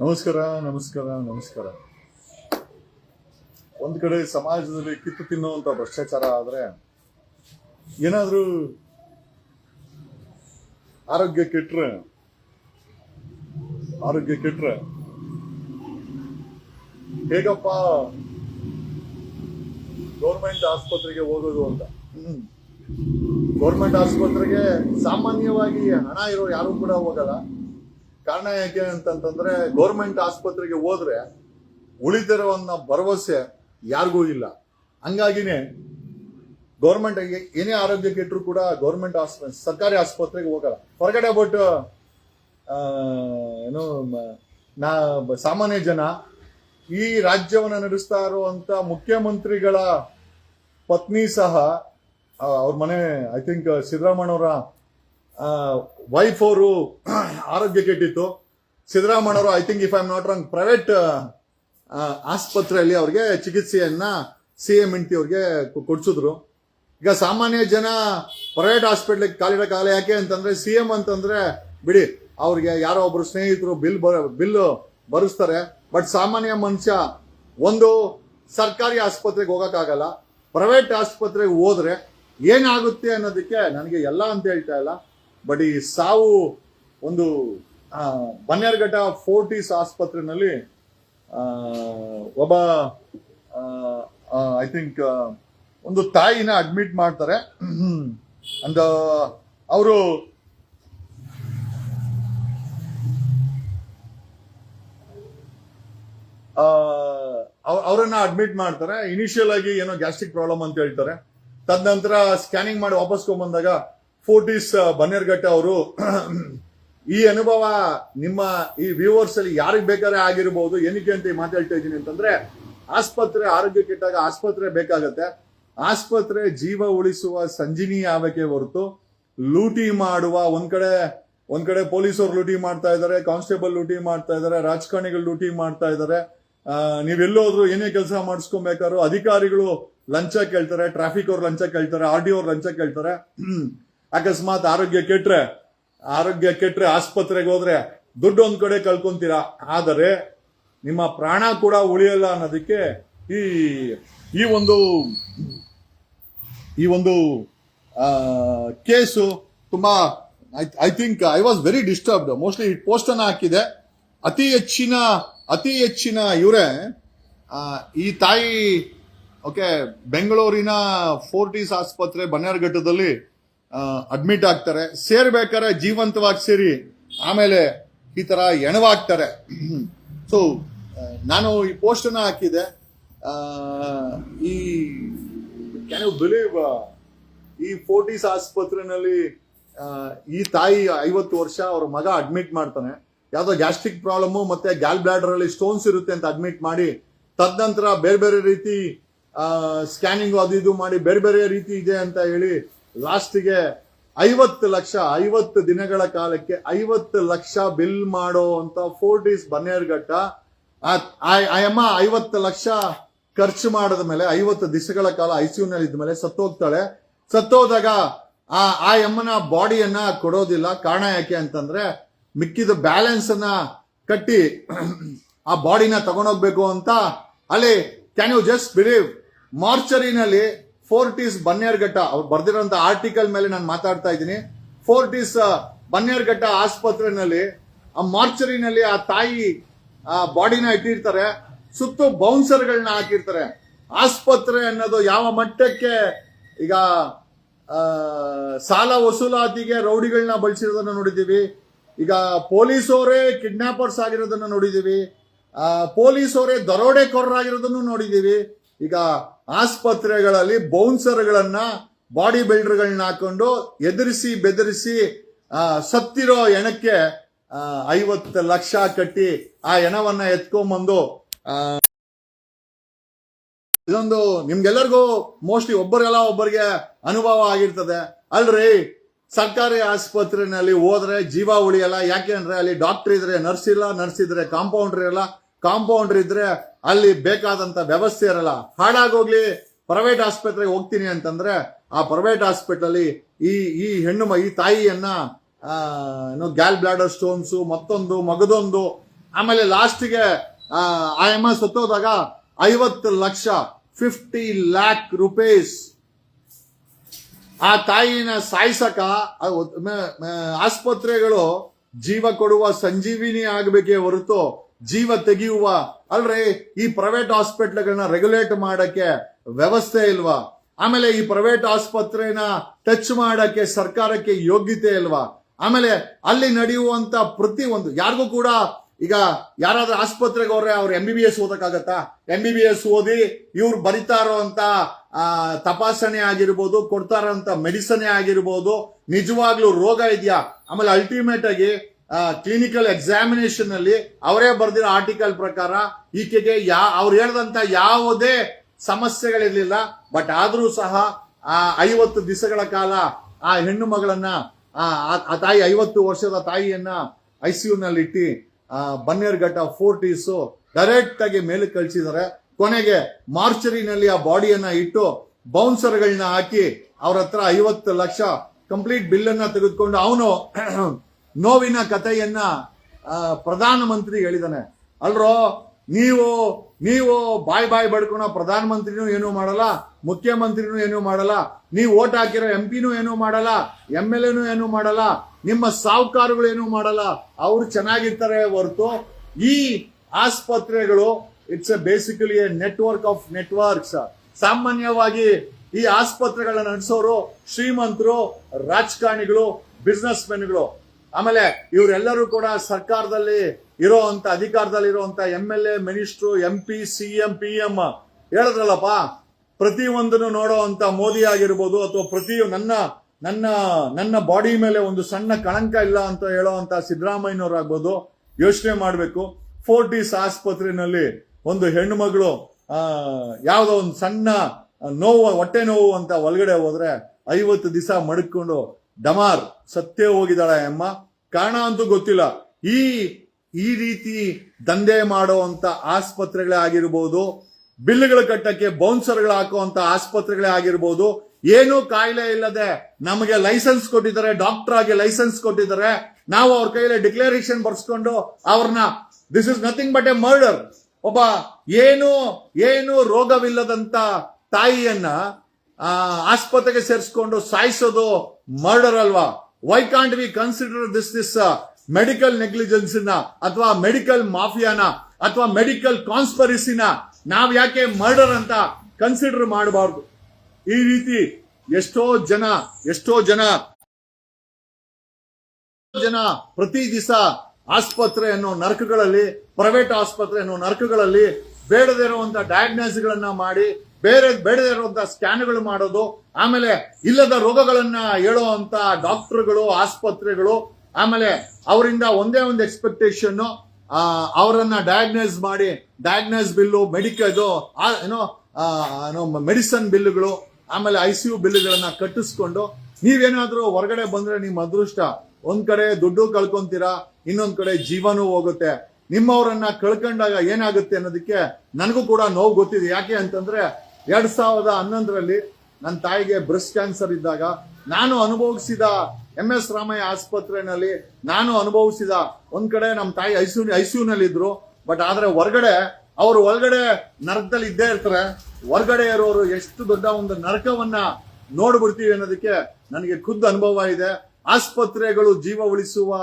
ನಮಸ್ಕಾರ ನಮಸ್ಕಾರ ನಮಸ್ಕಾರ. ಒಂದ್ ಕಡೆ ಸಮಾಜದಲ್ಲಿ ಕಿತ್ತು ತಿನ್ನುವಂತ ಭ್ರಷ್ಟಾಚಾರ ಆದರೆ ಏನಾದ್ರೂ ಆರೋಗ್ಯ ಕೆಟ್ಟರೆ ಆರೋಗ್ಯ ಕೆಟ್ಟರೆ ಹೇಗಪ್ಪ ಗೌರ್ಮೆಂಟ್ ಆಸ್ಪತ್ರೆಗೆ ಹೋಗೋದು ಅಂತ? ಗೌರ್ಮೆಂಟ್ ಆಸ್ಪತ್ರೆಗೆ ಸಾಮಾನ್ಯವಾಗಿ ಹಣ ಇರೋ ಯಾರು ಕೂಡ ಹೋಗಲ್ಲ. ಕಾರಣ ಯಾಕೆ ಅಂತಂತಂದ್ರೆ ಗೌರ್ಮೆಂಟ್ ಆಸ್ಪತ್ರೆಗೆ ಹೋದ್ರೆ ಉಳಿದಿರೋನ್ನ ಭರವಸೆ ಯಾರಿಗೂ ಇಲ್ಲ. ಹಂಗಾಗಿನೇ ಗೌರ್ಮೆಂಟ್ ಏನೇ ಆರೋಗ್ಯ ಕೆಟ್ಟರು ಕೂಡ ಗೌರ್ಮೆಂಟ್ ಆಸ್ಪತ್ರೆ, ಸರ್ಕಾರಿ ಆಸ್ಪತ್ರೆಗೆ ಹೋಗಲ್ಲ. ಹೊರಗಡೆ ಬಟ್ ಏನು ನಾ ಸಾಮಾನ್ಯ ಜನ ಈ ರಾಜ್ಯವನ್ನು ನಡೆಸ್ತಾ ಇರುವಂತ ಮುಖ್ಯಮಂತ್ರಿಗಳ ಪತ್ನಿ ಸಹ ಅವ್ರ ಮನೆ ಐ ಥಿಂಕ್ ಸಿದ್ದರಾಮಣ್ಣವರ ವೈಫ್ ಅವರು ಆರೋಗ್ಯ ಕೆಟ್ಟಿತ್ತು. ಸಿದ್ದರಾಮಣ್ಣವರು I think if I am not wrong private ಆಸ್ಪತ್ರೆಯಲ್ಲಿ ಅವ್ರಿಗೆ ಚಿಕಿತ್ಸೆಯನ್ನ ಸಿ ಎಂ ಇಂಟಿ ಅವ್ರಿಗೆ ಕೊಡಿಸಿದ್ರು. ಈಗ ಸಾಮಾನ್ಯ ಜನ ಪ್ರೈವೇಟ್ ಹಾಸ್ಪಿಟ್ಲಿಗೆ ಕಾಲ ಯಾಕೆ ಅಂತಂದ್ರೆ ಸಿ ಎಂ ಅಂತಂದ್ರೆ ಬಿಡಿ, ಅವ್ರಿಗೆ ಯಾರೋ ಒಬ್ರು ಸ್ನೇಹಿತರು ಬಿಲ್ ಬಿಲ್ ಭರಿಸ್ತಾರೆ. ಬಟ್ ಸಾಮಾನ್ಯ ಮನುಷ್ಯ ಒಂದು ಸರ್ಕಾರಿ ಆಸ್ಪತ್ರೆಗೆ ಹೋಗೋಕ್ಕಾಗಲ್ಲ ಪ್ರೈವೇಟ್ ಆಸ್ಪತ್ರೆಗೆ ಹೋದ್ರೆ ಏನಾಗುತ್ತೆ ಅನ್ನೋದಕ್ಕೆ ನನಗೆ ಎಲ್ಲ ಅಂತ ಹೇಳ್ತಾ ಇಲ್ಲ. ಬಟ್ ಈ ಸಾವು ಒಂದು ಬನ್ನೇರ್ಘಟ್ಟ ಫೋರ್ಟಿಸ್ ಆಸ್ಪತ್ರೆನಲ್ಲಿ ಒಬ್ಬ ಐ ಥಿಂಕ್ ಒಂದು ತಾಯಿನ ಅಡ್ಮಿಟ್ ಮಾಡ್ತಾರೆ. ಅಂಡ್ ಅವರು ಅವರನ್ನ ಅಡ್ಮಿಟ್ ಮಾಡ್ತಾರೆ. ಇನಿಷಿಯಲ್ ಆಗಿ ಏನೋ ಗ್ಯಾಸ್ಟ್ರಿಕ್ ಪ್ರಾಬ್ಲಮ್ ಅಂತ ಹೇಳ್ತಾರೆ. ತದನಂತರ ಸ್ಕ್ಯಾನಿಂಗ್ ಮಾಡಿ ವಾಪಸ್ ಬಂದಾಗ ಫೋರ್ಟಿಸ್ ಬನ್ನೇರ್ಘಟ್ಟ ಅವರು, ಈ ಅನುಭವ ನಿಮ್ಮ ಈ ವ್ಯೂವರ್ಸ್ ಅಲ್ಲಿ ಯಾರಿಗೆ ಬೇಕಾದ್ರೆ ಆಗಿರ್ಬೋದು, ಏನಕ್ಕೆ ಅಂತ ಈ ಮಾತಾಡ್ತಾ ಇದ್ದೀನಿ ಅಂತಂದ್ರೆ, ಆಸ್ಪತ್ರೆ ಆರೋಗ್ಯ ಕೆಟ್ಟಾಗ ಆಸ್ಪತ್ರೆ ಬೇಕಾಗತ್ತೆ. ಆಸ್ಪತ್ರೆ ಜೀವ ಉಳಿಸುವ ಸಂಜಿನಿ ಯಾವಕ್ಕೆ ಹೊರತು ಲೂಟಿ ಮಾಡುವ ಒಂದ್ ಕಡೆ ಒಂದ್ ಕಡೆ ಪೊಲೀಸರು ಲೂಟಿ ಮಾಡ್ತಾ ಇದ್ದಾರೆ ಕಾನ್ಸ್ಟೇಬಲ್ ಲೂಟಿ ಮಾಡ್ತಾ ಇದ್ದಾರೆ ರಾಜಕಾರಣಿಗಳು ಲೂಟಿ ಮಾಡ್ತಾ ಇದ್ದಾರೆ ನೀವೆಲ್ಲೋದ್ರು ಏನೇ ಕೆಲಸ ಮಾಡಿಸ್ಕೊಬೇಕಾದ್ರು ಅಧಿಕಾರಿಗಳು ಲಂಚ ಕೇಳ್ತಾರೆ, ಟ್ರಾಫಿಕ್ ಅವ್ರು ಲಂಚ ಕೇಳ್ತಾರೆ, ಆರ್ ಡಿ ಅವ್ರು ಲಂಚ ಕೇಳ್ತಾರೆ. ಅಕಸ್ಮಾತ್ ಆರೋಗ್ಯ ಕೆಟ್ಟರೆ ಆರೋಗ್ಯ ಕೆಟ್ಟರೆ ಆಸ್ಪತ್ರೆಗೆ ಹೋದ್ರೆ ದುಡ್ಡು ಒಂದ್ ಕಡೆ ಕಳ್ಕೊಂತೀರಾ? ಆದರೆ ನಿಮ್ಮ ಪ್ರಾಣ ಕೂಡ ಉಳಿಯಲ್ಲ ಅನ್ನೋದಕ್ಕೆ ಈ ಈ ಒಂದು ಈ ಒಂದು ಕೇಸು ತುಂಬಾ I think I was very disturbed mostly post ಅನ್ನ ಹಾಕಿದೆ. ಅತಿ ಹೆಚ್ಚಿನ ಅತಿ ಹೆಚ್ಚಿನ ಇವರೇ ಈ ತಾಯಿ, ಓಕೆ, ಬೆಂಗಳೂರಿನ ಫೋರ್ಟಿಸ್ ಆಸ್ಪತ್ರೆ, ಬನ್ನೇರುಘಟ್ಟದಲ್ಲಿ ಅಡ್ಮಿಟ್ ಆಗ್ತಾರೆ. ಸೇರ್ಬೇಕಾದ್ರೆ ಜೀವಂತವಾಗಿ ಸೇರಿ, ಆಮೇಲೆ ಈ ತರ ಎಣವಾಗ್ತಾರೆ. ಸೊ ನಾನು ಈ ಪೋಸ್ಟ್ ಹಾಕಿದೆ. ಈ ಕ್ಯಾನ್ ಯು ಬಿಲೀವ್ ಈ ಫೋರ್ಟಿಸ್ ಆಸ್ಪತ್ರೆನಲ್ಲಿ ಈ ತಾಯಿ ಐವತ್ತು ವರ್ಷ, ಅವ್ರ ಮಗ ಅಡ್ಮಿಟ್ ಮಾಡ್ತಾನೆ. ಯಾವುದೋ ಗ್ಯಾಸ್ಟ್ರಿಕ್ ಪ್ರಾಬ್ಲಮ್ ಮತ್ತೆ ಗ್ಯಾಲ್ ಬ್ಲಾಡರ್ ಅಲ್ಲಿ ಸ್ಟೋನ್ಸ್ ಇರುತ್ತೆ ಅಂತ ಅಡ್ಮಿಟ್ ಮಾಡಿ, ತದನಂತರ ಬೇರೆ ಬೇರೆ ರೀತಿ ಸ್ಕ್ಯಾನಿಂಗ್ ಅದು ಇದು ಮಾಡಿ, ಬೇರೆ ಬೇರೆ ರೀತಿ ಇದೆ ಅಂತ ಹೇಳಿ ಲಾಸ್ಟ್ಗೆ ಐವತ್ತು ಲಕ್ಷ, ಐವತ್ತು ದಿನಗಳ ಕಾಲಕ್ಕೆ ಐವತ್ತು ಲಕ್ಷ ಬಿಲ್ ಮಾಡೋ ಅಂತ ಫೋರ್ಟಿಸ್ ಬನ್ನೇರ್ಘಟ್ಟ. ಅಮ್ಮ ಐವತ್ತು ಲಕ್ಷ ಖರ್ಚು ಮಾಡಿದ ಮೇಲೆ, ಐವತ್ತು ದಿವಸಗಳ ಕಾಲ ಐಸಿಯು ನಲ್ಲಿ ಇದ್ಮೇಲೆ ಸತ್ತೋಗ್ತಾಳೆ. ಸತ್ತೋದಾಗ ಆ ಆ ಅಮ್ಮನ ಬಾಡಿಯನ್ನ ಕೊಡೋದಿಲ್ಲ. ಕಾರಣ ಯಾಕೆ ಅಂತಂದ್ರೆ ಮಿಕ್ಕಿದ ಬ್ಯಾಲೆನ್ಸ್ ಅನ್ನ ಕಟ್ಟಿ ಆ ಬಾಡಿನ ತಗೊಂಡೋಗ್ಬೇಕು ಅಂತ. ಅಲ್ಲಿ ಕ್ಯಾನ್ ಯು ಜಸ್ಟ್ ಬಿಲೀವ್ ಮಾರ್ಚರಿನಲ್ಲಿ ಫೋರ್ಟಿಸ್ ಬನ್ನೇರ್ಘಟ್ಟ ಅವ್ರು ಬರ್ದಿರೋಂತ ಆರ್ಟಿಕಲ್ ಮೇಲೆ ನಾನು ಮಾತಾಡ್ತಾ ಇದ್ದೀನಿ. ಫೋರ್ಟಿಸ್ ಬನ್ನೇರ್ಘಟ್ಟ ಆಸ್ಪತ್ರೆನಲ್ಲಿ ಆ ಮಾರ್ಚರಿನಲ್ಲಿ ಆ ತಾಯಿ ಆ ಬಾಡಿನ ಇಟ್ಟಿರ್ತಾರೆ. ಸುತ್ತು ಬೌನ್ಸರ್ಗಳನ್ನ ಹಾಕಿರ್ತಾರೆ. ಆಸ್ಪತ್ರೆ ಅನ್ನೋದು ಯಾವ ಮಟ್ಟಕ್ಕೆ ಈಗ ಸಾಲ ವಸೂಲಾತಿಗೆ ರೌಡಿಗಳನ್ನ ಬಳಸಿರೋದನ್ನ ನೋಡಿದೀವಿ ಈಗ ಪೊಲೀಸವರೇ ಕಿಡ್ನಾಪರ್ಸ್ ಆಗಿರೋದನ್ನ ನೋಡಿದೀವಿ ಆ, ಪೊಲೀಸವರೇ ದರೋಡೆಕೋರರಾಗಿರೋದನ್ನು ನೋಡಿದೀವಿ ಈಗ ಆಸ್ಪತ್ರೆಗಳಲ್ಲಿ ಬೌನ್ಸರ್ಗಳನ್ನ ಬಾಡಿ ಬಿಲ್ಡರ್ಗಳನ್ನ ಹಾಕೊಂಡು ಎದುರಿಸಿ ಬೆದರಿಸಿ ಸತ್ತಿರೋ ಹೆಣಕ್ಕೆ ಆ, ಐವತ್ತು ಲಕ್ಷ ಕಟ್ಟಿ ಆ ಹೆಣವನ್ನ ಎತ್ಕೊಂಬಂದು ಇದೊಂದು ನಿಮ್ಗೆಲ್ಲರಿಗೂ ಮೋಸ್ಟ್ಲಿ ಒಬ್ಬರಿಗೆಲ್ಲ ಒಬ್ಬರಿಗೆ ಅನುಭವ ಆಗಿರ್ತದೆ. ಅಲ್ರಿ ಸರ್ಕಾರಿ ಆಸ್ಪತ್ರೆನಲ್ಲಿ ಹೋದ್ರೆ ಜೀವ ಉಳಿಯಲ್ಲ. ಯಾಕೆ ಅಂದ್ರೆ ಅಲ್ಲಿ ಡಾಕ್ಟರ್ ಇದ್ರೆ ನರ್ಸ್ ಇಲ್ಲ ನರ್ಸ್ ಇದ್ರೆ ಕಾಂಪೌಂಡರ್ ಇರಲ್ಲ ಕಾಂಪೌಂಡರ್ ಇದ್ರೆ ಅಲ್ಲಿ ಬೇಕಾದಂತ ವ್ಯವಸ್ಥೆ ಇರಲ್ಲ. ಹಾಳಾಗೋಗ್ಲಿ ಪ್ರೈವೇಟ್ ಆಸ್ಪತ್ರೆಗೆ ಹೋಗ್ತೀನಿ ಅಂತಂದ್ರೆ ಆ ಪ್ರೈವೇಟ್ ಹಾಸ್ಪಿಟಲ್ ಈ ಈ ಹೆಣ್ಣು ಈ ತಾಯಿಯನ್ನ ಏನು ಗ್ಯಾಲ್ ಬ್ಲಾಡರ್ ಸ್ಟೋನ್ಸ್ ಮತ್ತೊಂದು, ಮಗದೊಂದು, ಆಮೇಲೆ ಲಾಸ್ಟ್ಗೆ, ಆ ಎಮ್ಮ ಸತ್ತೋದಾಗ ಐವತ್ತು ಲಕ್ಷ ಫಿಫ್ಟಿ ಲ್ಯಾಕ್ ರುಪೀಸ್ ಆ ತಾಯಿನ ಸಾಯಿಸಕ ಆಸ್ಪತ್ರೆಗಳು ಜೀವ ಕೊಡುವ ಸಂಜೀವಿನಿ ಆಗಬೇಕೇ ಹೊರತು ಜೀವ ತೆಗೆಯುವ ಅಲ್ರಿ ಈ ಪ್ರೈವೇಟ್ ಹಾಸ್ಪಿಟ್ಲ್ಗಳನ್ನ ರೆಗ್ಯುಲೇಟ್ ಮಾಡಕ್ಕೆ ವ್ಯವಸ್ಥೆ ಇಲ್ವಾ? ಆಮೇಲೆ ಈ ಪ್ರೈವೇಟ್ ಆಸ್ಪತ್ರೆನ ಟಚ್ ಮಾಡಕ್ಕೆ ಸರ್ಕಾರಕ್ಕೆ ಯೋಗ್ಯತೆ ಇಲ್ವಾ? ಆಮೇಲೆ ಅಲ್ಲಿ ನಡೆಯುವಂತ ಪ್ರತಿ ಒಂದು ಯಾರಿಗೂ ಕೂಡ ಈಗ ಯಾರಾದ್ರೂ ಆಸ್ಪತ್ರೆಗೆ ಹೋದ್ರೆ ಅವ್ರು ಎಂ ಬಿ ಬಿ ಎಸ್ ಓದಕ್ಕಾಗತ್ತಾ? ಎಂ ಬಿ ಬಿ ಎಸ್ ಓದಿ ಇವ್ರು ಬರಿತಾ ಇರೋಂತ ಆ, ತಪಾಸಣೆ ಆಗಿರ್ಬೋದು ಕೊಡ್ತಾ ಇರೋಂತ ಮೆಡಿಸನ್ ಆಗಿರ್ಬೋದು ನಿಜವಾಗ್ಲೂ ರೋಗ ಇದೆಯಾ? ಆಮೇಲೆ ಅಲ್ಟಿಮೇಟ್ ಆಗಿ ಕ್ಲಿನಿಕಲ್ ಎಕ್ಸಾಮಿನೇಷನ್ ಅಲ್ಲಿ ಅವರೇ ಬರೆದಿರೋ ಆರ್ಟಿಕಲ್ ಪ್ರಕಾರ ಈಕೆಗೆ ಯಾ, ಅವ್ರು ಹೇಳ್ದಂತ ಯಾವುದೇ ಸಮಸ್ಯೆಗಳಿರ್ಲಿಲ್ಲ ಬಟ್ ಆದ್ರೂ ಸಹ ಆ ಐವತ್ತು ದಿವಸಗಳ ಕಾಲ ಆ ಹೆಣ್ಣು ಮಗಳನ್ನ, ಆ ತಾಯಿ ಐವತ್ತು ವರ್ಷದ ತಾಯಿಯನ್ನ ಐ ಸಿ ನಲ್ಲಿ ಇಟ್ಟು ಬನ್ನೇರ್ಘಟ್ಟ ಫೋರ್ಟೀಸ್ ಡೈರೆಕ್ಟ್ ಆಗಿ ಮೇಲೆ ಕಳಿಸಿದ್ದಾರೆ. ಕೊನೆಗೆ ಮಾರ್ಚರಿನಲ್ಲಿ ಆ ಬಾಡಿಯನ್ನ ಇಟ್ಟು ಬೌನ್ಸರ್ಗಳನ್ನ ಹಾಕಿ ಅವ್ರ ಹತ್ರ ಐವತ್ತು ಲಕ್ಷ ಕಂಪ್ಲೀಟ್ ಬಿಲ್ ಅನ್ನ ತೆಗೆದುಕೊಂಡು ಅವನು ನೋವಿನ ಕಥೆಯನ್ನ ಪ್ರಧಾನಮಂತ್ರಿ ಹೇಳಿದಾನೆ. ಅಲ್ರೋ, ನೀವು ನೀವು ಬಾಯ್ ಬಾಯ್ ಬಡ್ಕೊಳೋ ಪ್ರಧಾನಮಂತ್ರಿನೂ ಏನೂ ಮಾಡಲ್ಲ, ಮುಖ್ಯಮಂತ್ರಿನೂ ಏನೂ ಮಾಡಲ್ಲ, ನೀವು ಓಟ್ ಹಾಕಿರೋ ಎಂ ಪಿನೂ ಏನೂ ಮಾಡಲ್ಲ ಎಂ ಎಲ್ ಎನೂ ಏನೂ ಮಾಡಲ್ಲ, ನಿಮ್ಮ ಸಾಹುಕಾರಗಳು ಏನೂ ಮಾಡಲ್ಲ, ಅವರು ಚೆನ್ನಾಗಿರ್ತಾರೆ ಹೊರತು ಈ ಆಸ್ಪತ್ರೆಗಳು it's a basically a network of networks ಸಾಮಾನ್ಯವಾಗಿ ಈ ಆಸ್ಪತ್ರೆಗಳನ್ನ ನಡೆಸೋರು ಶ್ರೀಮಂತರು, ರಾಜಕಾರಣಿಗಳು ಬಿಸ್ನೆಸ್ ಮೆನ್ಗಳು ಆಮೇಲೆ ಇವರೆಲ್ಲರೂ ಕೂಡ ಸರ್ಕಾರದಲ್ಲಿ ಇರೋಂತ ಅಧಿಕಾರದಲ್ಲಿ ಇರುವಂತ M L A minister M P C M P M ಹೇಳಿದ್ರಲ್ಲಪ್ಪ ಪ್ರತಿ ಒಂದನ್ನು ನೋಡೋ ಅಂತ ಮೋದಿ ಆಗಿರ್ಬೋದು ಅಥವಾ ಪ್ರತಿ ನನ್ನ ನನ್ನ ನನ್ನ ಬಾಡಿ ಮೇಲೆ ಒಂದು ಸಣ್ಣ ಕಳಂಕ ಇಲ್ಲ ಅಂತ ಹೇಳೋ ಅಂತ ಸಿದ್ದರಾಮಯ್ಯನವರಾಗ್ಬೋದು, ಯೋಚನೆ ಮಾಡಬೇಕು. ಫೋರ್ಟಿಸ್ ಆಸ್ಪತ್ರೆಯಲ್ಲಿ ಒಂದು ಹೆಣ್ಣು ಮಗಳು ಯಾವುದೋ ಒಂದು ಸಣ್ಣ ನೋವು, ಹೊಟ್ಟೆ ನೋವು ಅಂತ ಒಳಗಡೆ ಹೋದ್ರೆ ಐವತ್ತು ದಿವಸ ಮಡ್ಕೊಂಡು ಡಮಾರ್ ಸತ್ತೇ ಹೋಗಿದ್ದಾಳೆ ಅಮ್ಮ. ಕಾರಣ ಅಂತೂ ಗೊತ್ತಿಲ್ಲ. ಈ ಈ ರೀತಿ ದಂಧೆ ಮಾಡುವಂತ ಆಸ್ಪತ್ರೆಗಳೇ ಆಗಿರ್ಬೋದು ಬಿಲ್ಲುಗಳು ಕಟ್ಟಕ್ಕೆ ಬೌನ್ಸರ್ಗಳು ಹಾಕುವಂತ ಆಸ್ಪತ್ರೆಗಳೇ ಆಗಿರ್ಬೋದು, ಏನೂ ಕಾಯಿಲೆ ಇಲ್ಲದೆ ನಮಗೆ ಲೈಸೆನ್ಸ್ ಕೊಟ್ಟಿದ್ದಾರೆ, ಡಾಕ್ಟರ್ ಆಗಿ ಲೈಸೆನ್ಸ್ ಕೊಟ್ಟಿದ್ದಾರೆ. ನಾವು ಅವ್ರ ಕೈಯಲ್ಲಿ ಡಿಕ್ಲರೇಷನ್ ಬರ್ಸ್ಕೊಂಡು ಅವ್ರನ್ನ this is nothing but a murder ಒಬ್ಬ, ಏನು ಏನು ರೋಗವಿಲ್ಲದಂತ ತಾಯಿಯನ್ನ ಆಸ್ಪತ್ರೆಗೆ ಸೇರಿಸ್ಕೊಂಡು ಸಾಯಿಸೋದು ಮರ್ಡರ್ ಅಲ್ವಾ? Why can't we consider this this medical negligence ಅಥವಾ ಮೆಡಿಕಲ್ ಮಾಫಿಯಾನ ಅಥವಾ ಮೆಡಿಕಲ್ ಕಾನ್ಸ್ಪರಿಸಿನ ನಾವ್ ಯಾಕೆ ಮರ್ಡರ್ ಅಂತ ಕನ್ಸಿಡರ್ ಮಾಡಬಾರ್ದು? ಈ ರೀತಿ ಎಷ್ಟೋ ಜನ ಎಷ್ಟೋ ಜನ ಜನ ಪ್ರತಿ ದಿವಸ ಆಸ್ಪತ್ರೆ ಅನ್ನೋ ನರಕಗಳಲ್ಲಿ ಪ್ರೈವೇಟ್ ಆಸ್ಪತ್ರೆ ಅನ್ನೋ ನರಕಗಳಲ್ಲಿ ಬೇಡದೇ ಇರುವಂತ ಡಯಾಗ್ನೋಸ್ ಗಳನ್ನ ಮಾಡಿ, ಬೇರೆ ಬೇಡದೇ ಇರುವಂತ ಸ್ಕ್ಯಾನ್ಗಳು ಮಾಡೋದು, ಆಮೇಲೆ ಇಲ್ಲದ ರೋಗಗಳನ್ನ ಹೇಳುವಂತ ಡಾಕ್ಟರ್ಗಳು ಆಸ್ಪತ್ರೆಗಳು, ಆಮೇಲೆ ಅವರಿಂದ ಒಂದೇ ಒಂದು ಎಕ್ಸ್ಪೆಕ್ಟೇಷನ್ ಅವರನ್ನ ಡಯಾಗ್ನೈಸ್ ಮಾಡಿ ಡಯಾಗ್ನೈಸ್ ಬಿಲ್ಲು ಮೆಡಿಕಲ್ ಇದು ಏನೋ ಮೆಡಿಸನ್ ಬಿಲ್ಲುಗಳು, ಆಮೇಲೆ ಐ ಸಿ ಯು ಬಿಲ್ಗಳನ್ನ ಕಟ್ಟಿಸ್ಕೊಂಡು, ನೀವೇನಾದ್ರೂ ಹೊರಗಡೆ ಬಂದ್ರೆ ನಿಮ್ಮ ಅದೃಷ್ಟ. ಒಂದ್ ಕಡೆ ದುಡ್ಡು ಕಳ್ಕೊಂತೀರಾ, ಇನ್ನೊಂದ್ ಕಡೆ ಜೀವನೂ ಹೋಗುತ್ತೆ. ನಿಮ್ಮವರನ್ನ ಕಳ್ಕೊಂಡಾಗ ಏನಾಗುತ್ತೆ ಅನ್ನೋದಕ್ಕೆ ನನಗೂ ಕೂಡ ನೋವು ಗೊತ್ತಿದೆ. ಯಾಕೆ ಅಂತಂದ್ರೆ ಎರಡ್ ಸಾವಿರದ ಹನ್ನೊಂದರಲ್ಲಿ ನನ್ನ ತಾಯಿಗೆ ಬ್ರೆಸ್ಟ್ ಕ್ಯಾನ್ಸರ್ ಇದ್ದಾಗ ನಾನು ಅನುಭವಿಸಿದ ಎಂ ಎಸ್ ರಾಮಯ್ಯ ಆಸ್ಪತ್ರೆನಲ್ಲಿ ನಾನು ಅನುಭವಿಸಿದ ಒಂದ್ ಕಡೆ ನಮ್ಮ ತಾಯಿ ಐಸಿಯು ಐಸಿಯುನಲ್ಲಿ ಇದ್ರು ಬಟ್ ಆದ್ರೆ ಹೊರಗಡೆ ಅವರು ಒಳಗಡೆ ನರಕದಲ್ಲಿ ಇದ್ದೇ ಇರ್ತಾರೆ. ಹೊರಗಡೆ ಇರೋರು ಎಷ್ಟು ದೊಡ್ಡ ಒಂದು ನರಕವನ್ನ ನೋಡ್ಬಿಡ್ತೀವಿ ಅನ್ನೋದಕ್ಕೆ ನನಗೆ ಖುದ್ದು ಅನುಭವ ಇದೆ. ಆಸ್ಪತ್ರೆಗಳು ಜೀವ ಉಳಿಸುವ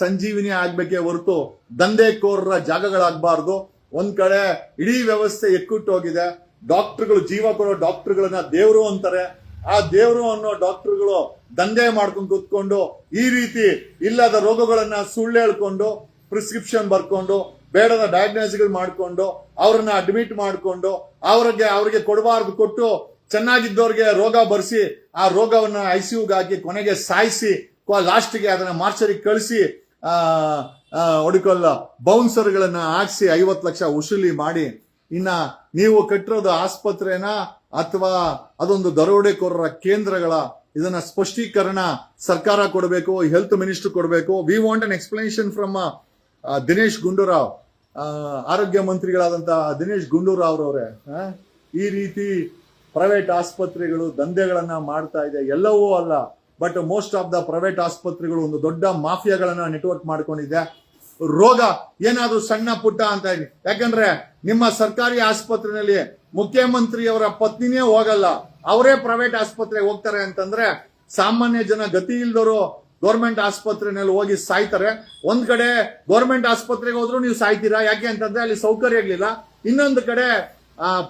ಸಂಜೀವಿನಿ ಆಗ್ಬೇಕೆ ಹೊರತು ದಂಧೆಕೋರರ ಜಾಗಗಳಾಗಬಾರ್ದು. ಒಂದ್ ಕಡೆ ಇಡೀ ವ್ಯವಸ್ಥೆ ಎಕ್ಕುಟ್ಟೋಗಿದೆ ಡಾಕ್ಟರ್ಗಳು ಜೀವ ಕೊಡೋ ಡಾಕ್ಟರ್ಗಳನ್ನ ದೇವರು ಅಂತಾರೆ. ಆ ದೇವರು ಅನ್ನೋ ಡಾಕ್ಟರ್ಗಳು ದಂಧೆ ಮಾಡ್ಕೊಂಡು ಕೂತ್ಕೊಂಡು ಈ ರೀತಿ ಇಲ್ಲದ ರೋಗಗಳನ್ನ ಸುಳ್ಳು ಹೇಳ್ಕೊಂಡು, ಪ್ರಿಸ್ಕ್ರಿಪ್ಷನ್ ಬರ್ಕೊಂಡು, ಬೇಡದ ಡಯಾಗ್ನೋಸಿಸ್ ಮಾಡ್ಕೊಂಡು, ಅವ್ರನ್ನ ಅಡ್ಮಿಟ್ ಮಾಡ್ಕೊಂಡು, ಅವ್ರಿಗೆ ಅವ್ರಿಗೆ ಕೊಡಬಾರ್ದು, ಕೊಟ್ಟು ಚೆನ್ನಾಗಿದ್ದವ್ರಿಗೆ ರೋಗ ಬರೆಸಿ, ಆ ರೋಗವನ್ನು ಐ ಸಿ ಹಾಕಿ ಕೊನೆಗೆ ಸಾಯಿಸಿ ಲಾಸ್ಟ್ಗೆ ಅದನ್ನ ಮಾರ್ಚರಿಗೆ ಕಳಿಸಿ ಹೊಡಿಕೊಲ್ಲ ಬೌನ್ಸರ್ಗಳನ್ನ ಹಾಕ್ಸಿ ಐವತ್ತು ಲಕ್ಷ ಉಸುಲಿ ಮಾಡಿ, ಇನ್ನ ನೀವು ಕಟ್ಟಿರೋದು ಆಸ್ಪತ್ರೆನ ಅಥವಾ ಅದೊಂದು ದರೋಡೆಕೋರರ ಕೇಂದ್ರಗಳ ಇದನ್ನ ಸ್ಪಷ್ಟೀಕರಣ ಸರ್ಕಾರ ಕೊಡಬೇಕು ಹೆಲ್ತ್ ಮಿನಿಸ್ಟರ್ ಕೊಡಬೇಕು. We want an explanation from Dinesh Gundurao. ಆರೋಗ್ಯ ಮಂತ್ರಿಗಳಾದಂತಹ ದಿನೇಶ್ ಗುಂಡೂರಾವ್ ಅವರವರೇ ಈ ರೀತಿ ಪ್ರೈವೇಟ್ ಆಸ್ಪತ್ರೆಗಳು ದಂಧೆಗಳನ್ನ ಮಾಡ್ತಾ ಇದೆ. ಎಲ್ಲವೂ ಅಲ್ಲ. But most of the private ಆಸ್ಪತ್ರೆಗಳು ಒಂದು ದೊಡ್ಡ ಮಾಫಿಯಾಗಳನ್ನ ನೆಟ್ವರ್ಕ್ ಮಾಡ್ಕೊಂಡಿದೆ. ರೋಗ ಏನಾದರೂ ಸಣ್ಣ ಪುಟ್ಟ ಅಂತ ಇದೆ ಯಾಕಂದ್ರೆ ನಿಮ್ಮ ಸರ್ಕಾರಿ ಆಸ್ಪತ್ರೆಯಲ್ಲಿ ಮುಖ್ಯಮಂತ್ರಿಯವರ ಪತ್ನಿನೇ ಹೋಗಲ್ಲ. ಅವರೇ ಪ್ರೈವೇಟ್ ಆಸ್ಪತ್ರೆಗೆ ಹೋಗ್ತಾರೆ ಅಂತಂದ್ರೆ ಸಾಮಾನ್ಯ ಜನ ಗತಿ ಇಲ್ದವರು ಗೌರ್ಮೆಂಟ್ ಆಸ್ಪತ್ರೆನಲ್ಲಿ ಹೋಗಿ ಸಾಯ್ತಾರೆ. ಒಂದ್ ಕಡೆ ಗೌರ್ಮೆಂಟ್ ಆಸ್ಪತ್ರೆಗೆ ಹೋದ್ರು ನೀವು ಸಾಯ್ತೀರಾ? ಯಾಕೆ ಅಂತಂದ್ರೆ ಅಲ್ಲಿ ಸೌಕರ್ಯ ಇರ್ಲಿಲ್ಲ. ಇನ್ನೊಂದು ಕಡೆ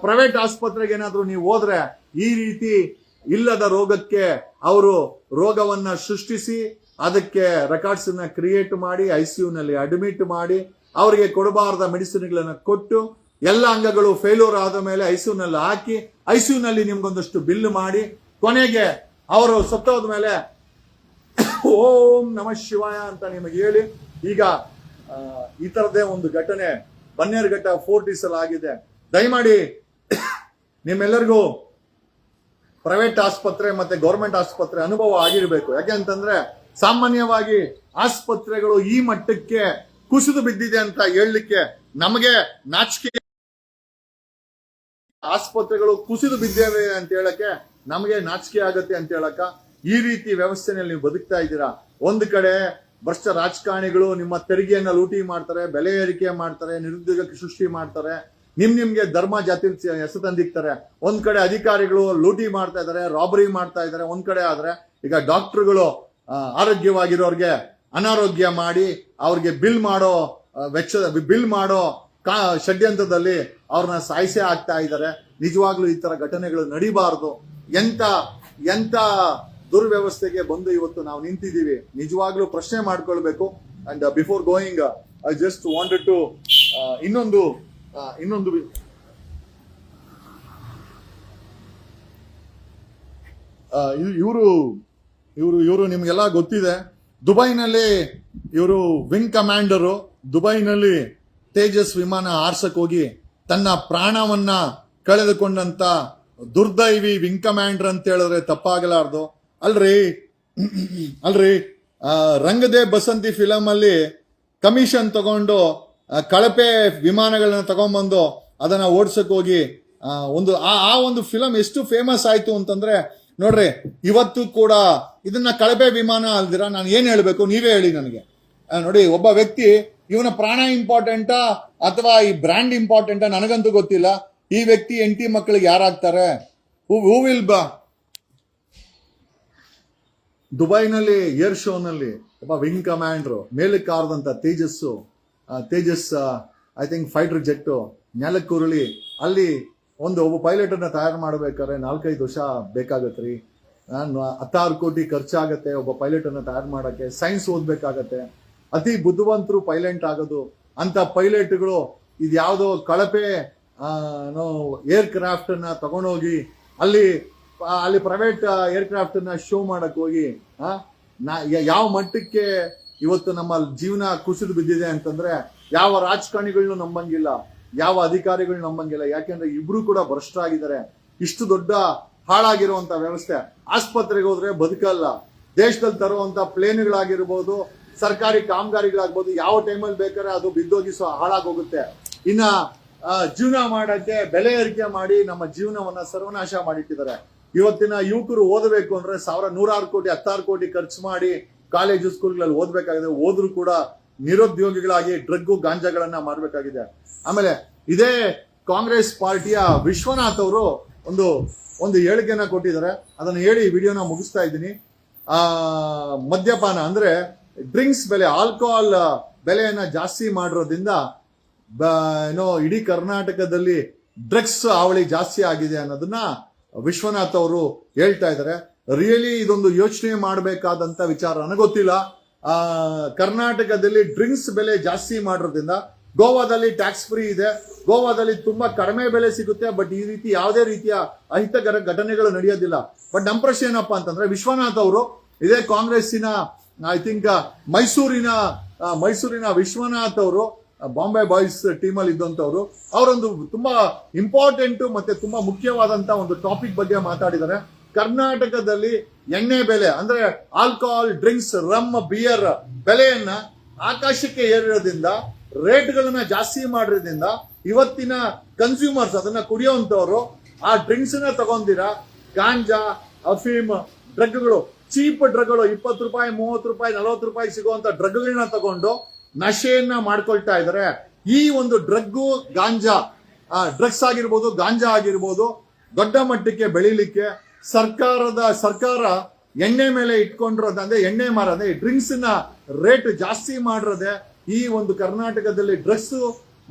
ಪ್ರೈವೇಟ್ ಆಸ್ಪತ್ರೆಗೆ ಏನಾದರೂ ನೀವು ಹೋದ್ರೆ ಈ ರೀತಿ ಇಲ್ಲದ ರೋಗಕ್ಕೆ ಅವರು ರೋಗವನ್ನ ಸೃಷ್ಟಿಸಿ ಅದಕ್ಕೆ ರೆಕಾರ್ಡ್ಸ್ ಕ್ರಿಯೇಟ್ ಮಾಡಿ ಐ ಸಿ ನಲ್ಲಿ ಅಡ್ಮಿಟ್ ಮಾಡಿ, ಅವರಿಗೆ ಕೊಡಬಾರದ ಮೆಡಿಸಿನ್ಗಳನ್ನ ಕೊಟ್ಟು, ಎಲ್ಲ ಅಂಗಗಳು ಫೇಲ್ಯೂರ್ ಆದ ಮೇಲೆ ಐ ಸಿ ನಲ್ಲಿ ಹಾಕಿ ಐ ಸಿ ನಲ್ಲಿ ನಿಮ್ಗೊಂದಷ್ಟು ಬಿಲ್ ಮಾಡಿ, ಕೊನೆಗೆ ಅವರು ಸತ್ತೋದ ಮೇಲೆ ಓಂ ನಮ ಶಿವಾಯ ಅಂತ ನಿಮಗೆ ಹೇಳಿ, ಈಗ ಈ ತರದೇ ಒಂದು ಘಟನೆ, ಬನ್ನೇರುಘಟ್ಟ ಫೋರ್ಟಿಸ್ ಅಲ್ಲಿ ಆಗಿದೆ. ದಯಮಾಡಿ ನಿಮ್ಮೆಲ್ಲರಿಗೂ ಪ್ರೈವೇಟ್ ಆಸ್ಪತ್ರೆ ಮತ್ತೆ ಗೌರ್ಮೆಂಟ್ ಆಸ್ಪತ್ರೆ ಅನುಭವ ಆಗಿರಬೇಕು. ಯಾಕೆ ಅಂತಂದ್ರೆ ಸಾಮಾನ್ಯವಾಗಿ ಆಸ್ಪತ್ರೆಗಳು ಈ ಮಟ್ಟಕ್ಕೆ ಕುಸಿದು ಬಿದ್ದಿದೆ ಅಂತ ಹೇಳಲಿಕ್ಕೆ ನಮಗೆ ನಾಚಿಕೆ ಆಸ್ಪತ್ರೆಗಳು ಕುಸಿದು ಬಿದ್ದೇವೆ ಅಂತ ಹೇಳಕ್ಕೆ ನಮಗೆ ನಾಚಿಕೆ ಆಗತ್ತೆ ಅಂತ ಹೇಳಕ್ಕ ಈ ರೀತಿ ವ್ಯವಸ್ಥೆನಲ್ಲಿ ನೀವು ಬದುಕ್ತಾ ಇದ್ದೀರಾ? ಒಂದು ಕಡೆ ಭ್ರಷ್ಟ ರಾಜಕಾರಣಿಗಳು ನಿಮ್ಮ ತೆರಿಗೆಯನ್ನ ಲೂಟಿ ಮಾಡ್ತಾರೆ, ಬೆಲೆ ಏರಿಕೆ ಮಾಡ್ತಾರೆ, ನಿರುದ್ಯೋಗಕ್ಕೆ ಸೃಷ್ಟಿ ಮಾಡ್ತಾರೆ. ನಿಮ್ ನಿಮ್ಗೆ ಧರ್ಮ ಜಾತಿ ಹೆಸರು ತಂದಿಕ್ತಾರೆ ಒಂದ್ ಕಡೆ ಅಧಿಕಾರಿಗಳು ಲೂಟಿ ಮಾಡ್ತಾ ಇದಾರೆ ರಾಬರಿ ಮಾಡ್ತಾ ಇದಾರೆ ಒಂದ್ ಕಡೆ ಆದ್ರೆ ಈಗ ಡಾಕ್ಟರ್ಗಳು ಆರೋಗ್ಯವಾಗಿರೋರ್ಗೆ ಅನಾರೋಗ್ಯ ಮಾಡಿ ಅವ್ರಿಗೆ ಬಿಲ್ ಮಾಡೋ ವೆಚ್ಚ, ಬಿಲ್ ಮಾಡೋ ಕಾ, ಷಡ್ಯಂತ್ರದಲ್ಲಿ ಅವ್ರನ್ನ ಸಾಯಿಸೇ ಆಗ್ತಾ ಇದ್ದಾರೆ. ನಿಜವಾಗ್ಲೂ ಈ ತರ ಘಟನೆಗಳು ನಡಿಬಾರದು. ಎಂತ ಎಂತ ದುರ್ವ್ಯವಸ್ಥೆಗೆ ಬಂದು ಇವತ್ತು ನಾವು ನಿಂತಿದ್ದೀವಿ, ನಿಜವಾಗ್ಲೂ ಪ್ರಶ್ನೆ ಮಾಡ್ಕೊಳ್ಬೇಕು. And before going I just wanted to ಇನ್ನೊಂದು ಇನ್ನೊಂದು ಇವರು ಇವರು ಇವರು ನಿಮ್ಗೆಲ್ಲ ಗೊತ್ತಿದೆ. ದುಬೈನಲ್ಲಿ ಇವರು ವಿಂಗ್ ಕಮಾಂಡರು. ದುಬೈನಲ್ಲಿ ತೇಜಸ್ ವಿಮಾನ ಆರ್ಸಕ್ ಹೋಗಿ ತನ್ನ ಪ್ರಾಣವನ್ನ ಕಳೆದುಕೊಂಡಂತ ದುರ್ದೈವಿ ವಿಂಗ್ ಕಮಾಂಡರ್ ಅಂತ ಹೇಳಿದ್ರೆ ತಪ್ಪಾಗಲಾರ್ದು. ಅಲ್ರಿ? ಅಲ್ರಿ? ರಂಗದೇ ಬಸಂತಿ ಫಿಲಂ ಅಲ್ಲಿ ಕಮಿಷನ್ ತಗೊಂಡು ಕಳಪೆ ವಿಮಾನಗಳನ್ನ ತಗೊಂಡ್ಬಂದು ಅದನ್ನ ಓಡಿಸಕ್ ಹೋಗಿ ಒಂದು, ಆ ಆ ಒಂದು ಫಿಲಂ ಎಷ್ಟು ಫೇಮಸ್ ಆಯ್ತು ಅಂತಂದ್ರೆ, ನೋಡ್ರಿ, ಇವತ್ತು ಕೂಡ ಇದನ್ನ ಕಳಪೆ ವಿಮಾನ ಅಲ್ದಿರ, ನಾನು ಏನ್ ಹೇಳ್ಬೇಕು, ನೀವೇ ಹೇಳಿ ನನಗೆ. ನೋಡಿ, ಒಬ್ಬ ವ್ಯಕ್ತಿ, ಇವನ ಪ್ರಾಣ ಇಂಪಾರ್ಟೆಂಟಾ ಅಥವಾ ಈ ಬ್ರ್ಯಾಂಡ್ ಇಂಪಾರ್ಟೆಂಟಾ ನನಗಂತೂ ಗೊತ್ತಿಲ್ಲ. ಈ ವ್ಯಕ್ತಿ ಎಂಟಿ ಮಕ್ಕಳಿಗೆ ಯಾರಾಗ್ತಾರೆ? ಹೂ ವಿಲ್ ಬಾ ದುಬೈನಲ್ಲಿ ಏರ್ ಶೋನಲ್ಲಿ ಒಬ್ಬ ವಿಂಗ್ ಕಮಾಂಡರ್ ಮೇಲಕ್ಕೆ ಹಾರದಂತ ತೇಜಸ್ಸು. Tejas I think fighter jet ನೆಲಕ್ಕುರುಳಿ ಅಲ್ಲಿ ಒಂದು ಒಬ್ಬ ಪೈಲಟ್ ಅನ್ನ ತಯಾರು ಮಾಡಬೇಕಾದ್ರೆ ನಾಲ್ಕೈದು ವರ್ಷ ಬೇಕಾಗತ್ರಿ. ನಾನು ಹತ್ತಾರು ಕೋಟಿ ಖರ್ಚಾಗತ್ತೆ, ಒಬ್ಬ ಪೈಲಟ್ ಅನ್ನ ತಯಾರು ಮಾಡೋಕ್ಕೆ ಸೈನ್ಸ್ ಓದಬೇಕಾಗತ್ತೆ. ಅತಿ ಬುದ್ಧಿವಂತರು ಪೈಲಟ್ ಆಗೋದು, ಅಂತ ಪೈಲಟ್ಗಳು ಇದ್ಯಾವುದೋ ಕಳಪೆ ಏರ್ ಕ್ರಾಫ್ಟನ್ನು ತಗೊಂಡೋಗಿ, ಅಲ್ಲಿ ಅಲ್ಲಿ ಪ್ರೈವೇಟ್ ಏರ್ಕ್ರಾಫ್ಟನ್ನು ನ ಶೋ ಮಾಡಕ್ ಹೋಗಿ ಯಾವ ಮಟ್ಟಕ್ಕೆ ಇವತ್ತು ನಮ್ಮ ಜೀವನ ಕುಸಿದು ಬಿದ್ದಿದೆ ಅಂತಂದ್ರೆ ಯಾವ ರಾಜಕಾರಣಿಗಳನ್ನೂ ನಂಬಂಗಿಲ್ಲ, ಯಾವ ಅಧಿಕಾರಿಗಳು ನಂಬಂಗಿಲ್ಲ. ಯಾಕೆಂದ್ರೆ ಇಬ್ರು ಕೂಡ ಭ್ರಷ್ಟರಾಗಿದ್ದಾರೆ ಇಷ್ಟು ದೊಡ್ಡ ಹಾಳಾಗಿರುವಂತ ವ್ಯವಸ್ಥೆ ಆಸ್ಪತ್ರೆಗೆ ಹೋದ್ರೆ ಬದುಕಲ್ಲ. ದೇಶದಲ್ಲಿ ತರುವಂತ ಪ್ಲೇನ್ಗಳಾಗಿರ್ಬೋದು, ಸರ್ಕಾರಿ ಕಾಮಗಾರಿಗಳಾಗ್ಬೋದು, ಯಾವ ಟೈಮಲ್ಲಿ ಬೇಕಾದ್ರೆ ಅದು ಬಿದ್ದೋಗಿ ಹಾಳಾಗೋಗುತ್ತೆ. ಇನ್ನ ಜೀವನ ಮಾಡಕ್ಕೆ, ಬೆಲೆ ಏರಿಕೆ ಮಾಡಿ ನಮ್ಮ ಜೀವನವನ್ನ ಸರ್ವನಾಶ ಮಾಡಿಟ್ಟಿದ್ದಾರೆ. ಇವತ್ತಿನ ಯುವಕರು ಓದಬೇಕು ಅಂದ್ರೆ ಸಾವಿರ ನೂರಾರು ಕೋಟಿ, ಹತ್ತಾರು ಕೋಟಿ ಖರ್ಚು ಮಾಡಿ ಕಾಲೇಜು ಸ್ಕೂಲ್ಗಳಲ್ಲಿ ಓದ್ಬೇಕಾಗಿದೆ. ಓದ್ರು ಕೂಡ ನಿರುದ್ಯೋಗಿಗಳಾಗಿ ಡ್ರಗ್ ಗಾಂಜಾಗಳನ್ನ ಮಾಡಬೇಕಾಗಿದೆ. ಆಮೇಲೆ ಇದೇ ಕಾಂಗ್ರೆಸ್ ಪಾರ್ಟಿಯ ವಿಶ್ವನಾಥ್ ಅವರು ಒಂದು ಒಂದು ಹೇಳಿಕೆನ ಕೊಟ್ಟಿದ್ದಾರೆ. ಅದನ್ನು ಹೇಳಿ ವಿಡಿಯೋನ ಮುಗಿಸ್ತಾ ಇದ್ದೀನಿ. ಆ, ಮದ್ಯಪಾನ ಅಂದ್ರೆ ಡ್ರಿಂಕ್ಸ್ ಬೆಲೆ, ಆಲ್ಕೋಹಾಲ್ ಬೆಲೆಯನ್ನ ಜಾಸ್ತಿ ಮಾಡಿರೋದ್ರಿಂದ ಏನೋ ಇಡೀ ಕರ್ನಾಟಕದಲ್ಲಿ ಡ್ರಗ್ಸ್ ಅವಳಿ ಜಾಸ್ತಿ ಆಗಿದೆ ಅನ್ನೋದನ್ನ ವಿಶ್ವನಾಥ್ ಅವರು ಹೇಳ್ತಾ ಇದ್ದಾರೆ. ರಿಯಲಿ ಇದೊಂದು ಯೋಚನೆ ಮಾಡಬೇಕಾದಂತ ವಿಚಾರ. ನನಗೆ ಗೊತ್ತಿಲ್ಲ. ಕರ್ನಾಟಕದಲ್ಲಿ ಡ್ರಿಂಕ್ಸ್ ಬೆಲೆ ಜಾಸ್ತಿ ಮಾಡೋದ್ರಿಂದ ಗೋವಾದಲ್ಲಿ ಟ್ಯಾಕ್ಸ್ ಫ್ರೀ ಇದೆ. ಗೋವಾದಲ್ಲಿ ತುಂಬಾ ಕಡಿಮೆ ಬೆಲೆ ಸಿಗುತ್ತೆ. ಬಟ್ ಈ ರೀತಿ ಯಾವುದೇ ರೀತಿಯ ಅಹಿತಕರ ಘಟನೆಗಳು ನಡೆಯೋದಿಲ್ಲ. ಬಟ್ ನಮ್ಮ ಪ್ರಶ್ನೆ ಏನಪ್ಪ ಅಂತಂದ್ರೆ, ವಿಶ್ವನಾಥ್ ಅವರು ಇದೇ ಕಾಂಗ್ರೆಸ್ಸಿನ ಐ ಥಿಂಕ್ ಮೈಸೂರಿನ ಮೈಸೂರಿನ ವಿಶ್ವನಾಥ್ ಅವರು ಬಾಂಬೆ ಬಾಯ್ಸ್ ಟೀಮ್ ಅಲ್ಲಿ ಇದ್ದಂಥವ್ರು, ಅವರೊಂದು ತುಂಬಾ ಇಂಪಾರ್ಟೆಂಟ್ ಮತ್ತೆ ತುಂಬಾ ಮುಖ್ಯವಾದಂತ ಒಂದು ಟಾಪಿಕ್ ಬಗ್ಗೆ ಮಾತಾಡಿದ್ದಾರೆ. ಕರ್ನಾಟಕದಲ್ಲಿ ಎಣ್ಣೆ ಬೆಲೆ, ಅಂದ್ರೆ ಆಲ್ಕೋಹಾಲ್ ಡ್ರಿಂಕ್ಸ್ ರಮ್ ಬಿಯರ್ ಬೆಲೆಯನ್ನ ಆಕಾಶಕ್ಕೆ ಏರಿರೋದ್ರಿಂದ, ರೇಟ್ಗಳನ್ನ ಜಾಸ್ತಿ ಮಾಡಿರೋದ್ರಿಂದ ಇವತ್ತಿನ ಕನ್ಸ್ಯೂಮರ್ಸ್ ಅದನ್ನ ಕುಡಿಯುವಂತವ್ರು ಆ ಡ್ರಿಂಕ್ಸ್ನ ತಗೊಂಡಿರಾ ಗಾಂಜಾ ಅಫೀಮ್ ಡ್ರಗ್ಗಳು ಚೀಪ್ ಡ್ರಗ್ಗಳು ಇಪ್ಪತ್ತು ರೂಪಾಯಿ, ಮೂವತ್ತು ರೂಪಾಯಿ, ನಲವತ್ತು ರೂಪಾಯಿ ಸಿಗುವಂತ ಡ್ರಗ್ಗಳನ್ನ ತಗೊಂಡು ನಶೆಯನ್ನ ಮಾಡ್ಕೊಳ್ತಾ ಇದ್ದಾರೆ ಈ ಒಂದು ಡ್ರಗ್ಗು ಗಾಂಜಾ ಡ್ರಗ್ಸ್ ಆಗಿರ್ಬೋದು ಗಾಂಜಾ ಆಗಿರ್ಬೋದು, ದೊಡ್ಡ ಮಟ್ಟಕ್ಕೆ ಬೆಳಿಲಿಕ್ಕೆ ಸರ್ಕಾರದ ಸರ್ಕಾರ ಎಣ್ಣೆ ಮೇಲೆ ಇಟ್ಕೊಂಡಿರೋದಂದ್ರೆ ಎಣ್ಣೆ ಮಾರದೆ ಡ್ರಿಂಕ್ಸ್ನ ರೇಟ್ ಜಾಸ್ತಿ ಮಾಡಿರೋದೆ ಈ ಒಂದು ಕರ್ನಾಟಕದಲ್ಲಿ ಡ್ರಗ್ಸ್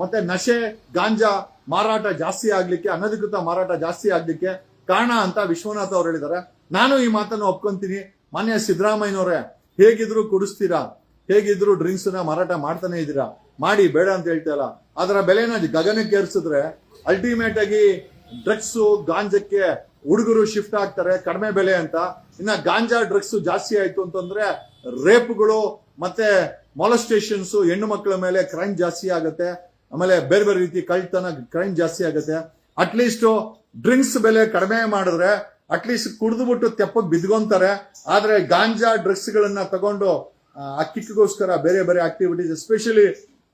ಮತ್ತೆ ನಶೆ, ಗಾಂಜಾ ಮಾರಾಟ ಜಾಸ್ತಿ ಆಗ್ಲಿಕ್ಕೆ, ಅನಧಿಕೃತ ಮಾರಾಟ ಜಾಸ್ತಿ ಆಗ್ಲಿಕ್ಕೆ ಕಾರಣ ಅಂತ ವಿಶ್ವನಾಥ್ ಅವ್ರು ಹೇಳಿದ್ದಾರೆ. ನಾನು ಈ ಮಾತನ್ನು ಒಪ್ಕೊಂತೀನಿ. ಮಾನ್ಯ ಸಿದ್ದರಾಮಯ್ಯನವರೇ, ಹೇಗಿದ್ರು ಕುಡಿಸ್ತೀರಾ? ಹೇಗಿದ್ರು ಡ್ರಿಂಕ್ಸ್ನ ಮಾರಾಟ ಮಾಡ್ತಾನೆ ಇದ್ದೀರಾ? ಮಾಡಿ, ಬೇಡ ಅಂತ ಹೇಳ್ತಾ ಅದರ ಬೆಲೆನ ಗಗನಕ್ಕೆ ಏರಿಸಿದ್ರೆ ಅಲ್ಟಿಮೇಟ್ ಆಗಿ ಡ್ರಗ್ಸ್ ಗಾಂಜಕ್ಕೆ ಹುಡುಗರು ಶಿಫ್ಟ್ ಆಗ್ತಾರೆ ಕಡಿಮೆ ಬೆಲೆ ಅಂತ. ಇನ್ನ ಗಾಂಜಾ ಡ್ರಗ್ಸ್ ಜಾಸ್ತಿ ಆಯ್ತು ಅಂತಂದ್ರೆ ರೇಪ್ಗಳು ಮತ್ತೆ ಮಾಲಸ್ಟೇಷನ್ಸ್ ಹೆಣ್ಣು ಮಕ್ಕಳ ಮೇಲೆ ಕ್ರೈಮ್ ಜಾಸ್ತಿ ಆಗುತ್ತೆ. ಆಮೇಲೆ ಬೇರೆ ಬೇರೆ ರೀತಿ ಕಳ್ತನ ಕ್ರೈಮ್ ಜಾಸ್ತಿ ಆಗುತ್ತೆ. ಅಟ್ಲೀಸ್ಟ್ ಡ್ರಿಂಕ್ಸ್ ಬೆಲೆ ಕಡಿಮೆ ಮಾಡಿದ್ರೆ ಅಟ್ಲೀಸ್ಟ್ ಕುಡಿದ್ಬಿಟ್ಟು ತೆಪ್ಪಗೆ ಬಿದ್ಕೊಂತಾರೆ. ಆದ್ರೆ ಗಾಂಜಾ ಡ್ರಗ್ಸ್ ಗಳನ್ನ ತಗೊಂಡು ಆ, ಬೇರೆ ಬೇರೆ activities especially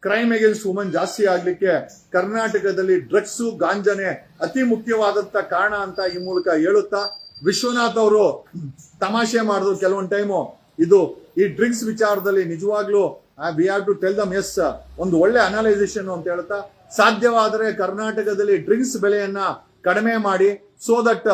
crime against woman ಜಾಸ್ತಿ ಆಗ್ಲಿಕ್ಕೆ ಕರ್ನಾಟಕದಲ್ಲಿ ಡ್ರಗ್ಸ್ ಗಾಂಜನೆ ಅತಿ ಮುಖ್ಯವಾದಂತ ಕಾರಣ ಅಂತ ಈ ಮೂಲಕ ಹೇಳುತ್ತಾ ವಿಶ್ವನಾಥ್ ಅವರು ತಮಾಷೆ ಮಾಡಿದ್ರು ಕೆಲವೊಂದು ಟೈಮು. ಇದು ಈ ಡ್ರಿಂಕ್ಸ್ ವಿಚಾರದಲ್ಲಿ ನಿಜವಾಗ್ಲೂ we have to tell them as ಒಂದು ಒಳ್ಳೆ ಅನಲೈಸೇಷನ್ ಅಂತ ಹೇಳ್ತಾ ಸಾಧ್ಯವಾದರೆ ಕರ್ನಾಟಕದಲ್ಲಿ ಡ್ರಿಂಕ್ಸ್ ಬೆಲೆಯನ್ನ ಕಡಿಮೆ ಮಾಡಿ ಸೋ ದಟ್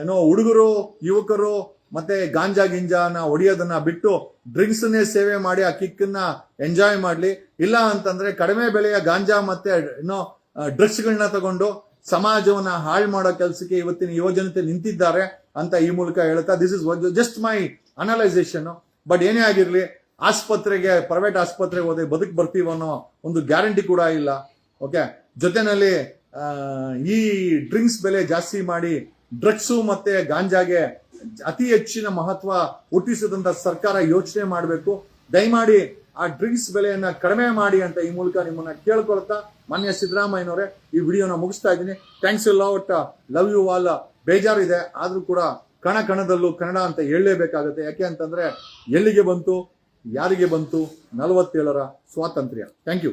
ಏನೋ ಹುಡುಗರು, ಯುವಕರು ಮತ್ತೆ ಗಾಂಜಾ ಗಿಂಜಾನ ಹೊಡಿಯೋದನ್ನ ಬಿಟ್ಟು ಡ್ರಿಂಕ್ಸ್ ನೇ ಸೇವೆ ಮಾಡಿ ಆ ಕಿಕ್ನ ಎಂಜಾಯ್ ಮಾಡ್ಲಿ. ಇಲ್ಲ ಅಂತಂದ್ರೆ ಕಡಿಮೆ ಬೆಲೆಯ ಗಾಂಜಾ ಮತ್ತೆ ಏನೋ ಡ್ರಗ್ಸ್ ಗಳನ್ನ ತಗೊಂಡು ಸಮಾಜವನ್ನ ಹಾಳು ಮಾಡೋ ಕೆಲಸಕ್ಕೆ ಇವತ್ತಿನ ಯುವಜನತೆ ನಿಂತಿದ್ದಾರೆ ಅಂತ ಈ ಮೂಲಕ ಹೇಳ್ತಾ this is just my analysation but ಏನೇ ಆಗಿರಲಿ, ಆಸ್ಪತ್ರೆಗೆ ಪ್ರೈವೇಟ್ ಆಸ್ಪತ್ರೆಗೆ ಹೋದ್ರೆ ಬದುಕ್ ಬರ್ತೀವಿ ಅನ್ನೋ ಒಂದು ಗ್ಯಾರಂಟಿ ಕೂಡ ಇಲ್ಲ. ಓಕೆ ಜೊತೆನಲ್ಲಿ ಈ ಡ್ರಿಂಕ್ಸ್ ಬೆಲೆ ಜಾಸ್ತಿ ಮಾಡಿ ಡ್ರಗ್ಸು ಮತ್ತೆ ಗಾಂಜಾಗೆ ಅತಿ ಹೆಚ್ಚಿನ ಮಹತ್ವ ಹುಟ್ಟಿಸದಂತ ಸರ್ಕಾರ ಯೋಚನೆ ಮಾಡಬೇಕು. ದಯಮಾಡಿ ಆ ಡ್ರಿಂಕ್ಸ್ ಬೆಲೆಯನ್ನ ಕಡಿಮೆ ಮಾಡಿ ಅಂತ ಈ ಮೂಲಕ ನಿಮ್ಮನ್ನ ಕೇಳ್ಕೊಳ್ತಾ ಮಾನ್ಯ ಸಿದ್ದರಾಮಯ್ಯನವರೇ ಈ ವಿಡಿಯೋನ ಮುಗಿಸ್ತಾ ಇದ್ದೀನಿ. Thanks lot love you all ಬೇಜಾರಿದೆ, ಆದ್ರೂ ಕೂಡ ಕಣ ಕಣದಲ್ಲೂ ಕನ್ನಡ ಅಂತ ಹೇಳಲೇಬೇಕಾಗುತ್ತೆ. ಯಾಕೆ ಅಂತಂದ್ರೆ ಎಲ್ಲಿಗೆ ಬಂತು, ಯಾರಿಗೆ ಬಂತು, ನಲವತ್ತೇಳರ ಸ್ವಾತಂತ್ರ್ಯ. Thank you